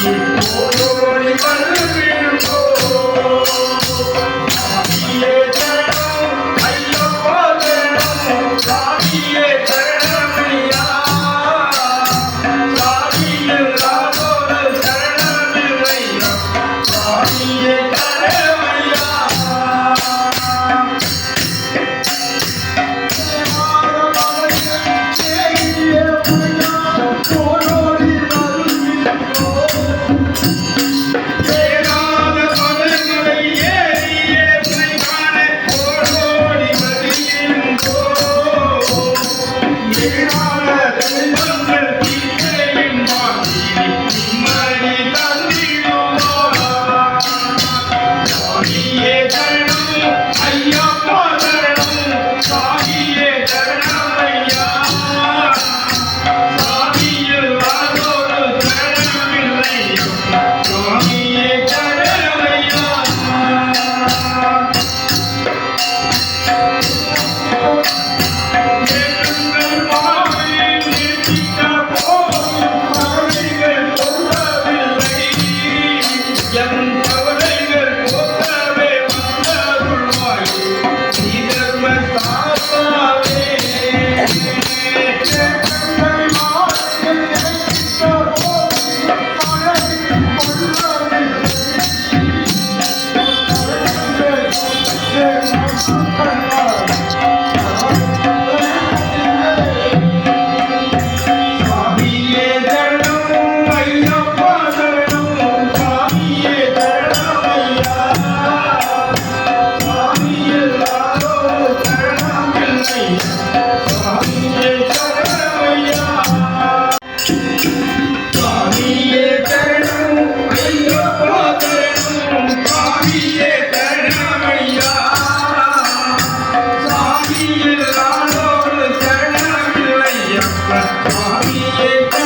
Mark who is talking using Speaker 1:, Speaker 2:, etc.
Speaker 1: Oh, Amen. Ambiente